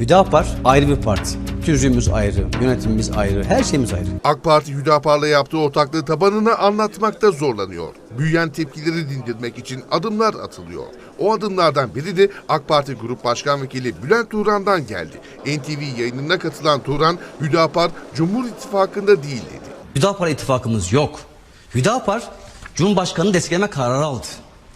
Hüdapar ayrı bir parti. Türcümüz ayrı, yönetimimiz ayrı, her şeyimiz ayrı. AK Parti Hüdapar'la yaptığı ortaklığı tabanına anlatmakta zorlanıyor. Büyüyen tepkileri dindirmek için adımlar atılıyor. O adımlardan biri de AK Parti Grup Başkan Vekili Bülent Turan'dan geldi. NTV yayınına katılan Turan, Hüdapar Cumhur İttifakı'nda değil dedi. Hüdapar ittifakımız yok. Hüdapar Cumhurbaşkanı'nı destekleme kararı aldı.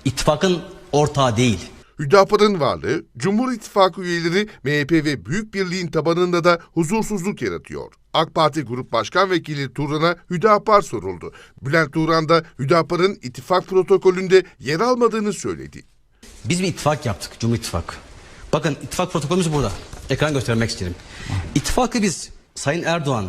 İttifakın ortağı değil. Hüdapar'ın varlığı, Cumhur İttifakı üyeleri MHP ve Büyük Birliğin tabanında da huzursuzluk yaratıyor. AK Parti Grup Başkan Vekili Turan'a Hüdapar soruldu. Bülent Turan da Hüdapar'ın ittifak protokolünde yer almadığını söyledi. Biz bir ittifak yaptık, Cumhur İttifakı. Bakın ittifak protokolümüz burada. Ekran göstermek isterim. İttifakı biz Sayın Erdoğan,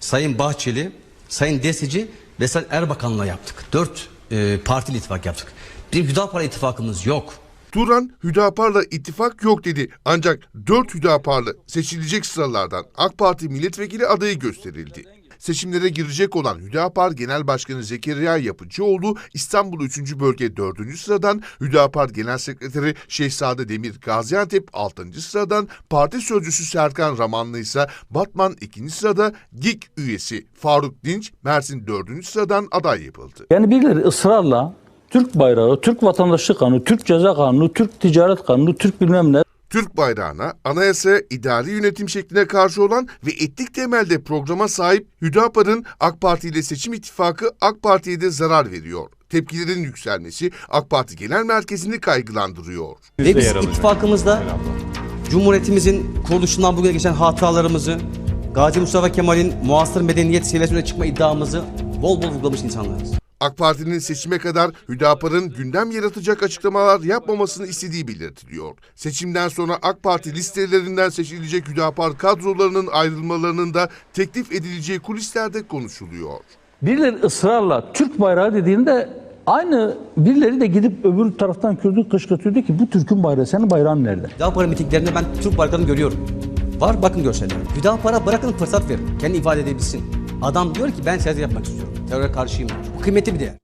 Sayın Bahçeli, Sayın Desici ve Sayın Erbakan'la yaptık. Dört e, partili ittifak yaptık. Bizim Hüdapar ittifakımız yok. Turan Hüdapar'la ittifak yok dedi. Ancak 4 Hüdaparlı seçilecek sıralardan AK Parti milletvekili adayı gösterildi. Seçimlere girecek olan Hüdapar Genel Başkanı Zekeriya Yapıcıoğlu İstanbul 3. Bölge 4. sıradan, Hüdapar Genel Sekreteri Şehzade Demir Gaziantep 6. sıradan, parti sözcüsü Serkan Ramanlı ise Batman 2. sırada, GİK üyesi Faruk Dinç Mersin 4. sıradan aday yapıldı. Yani birileri ısrarla Türk bayrağı, Türk vatandaşlık kanunu, Türk ceza kanunu, Türk ticaret kanunu, Türk bilmem ne Türk bayrağına, anayasaya, idari yönetim şekline karşı olan ve etnik temelde programa sahip Hüdapar'ın AK Parti ile seçim ittifakı AK Parti'ye de zarar veriyor. Tepkilerin yükselmesi AK Parti Genel Merkezi'ni kaygılandırıyor. Ve biz ittifakımızda Cumhuriyetimizin kuruluşundan bugüne geçen hatıralarımızı, Gazi Mustafa Kemal'in muasır medeniyet seviyesine çıkma iddiamızı bol bol vurgulamış insanlarız. AK Parti'nin seçime kadar Hüdapar'ın gündem yaratacak açıklamalar yapmamasını istediği belirtiliyor. Seçimden sonra AK Parti listelerinden seçilecek Hüdapar kadrolarının ayrılmalarının da teklif edileceği kulislerde konuşuluyor. birileri ısrarla Türk bayrağı dediğinde aynı birileri de gidip öbür taraftan Kürdü kışkırtıyordu ki bu Türk'ün bayrağı senin bayrağın nerede? Hüdapar'ın mitinglerinde ben Türk bayraklarını görüyorum. Var bakın görseller. Hüdapar'a bırakın fırsat verin. Kendi ifade edebilsin. Adam diyor ki ben siyaset yapmak istiyorum. Teröre karşıyım. Bu kıymetli bir değer.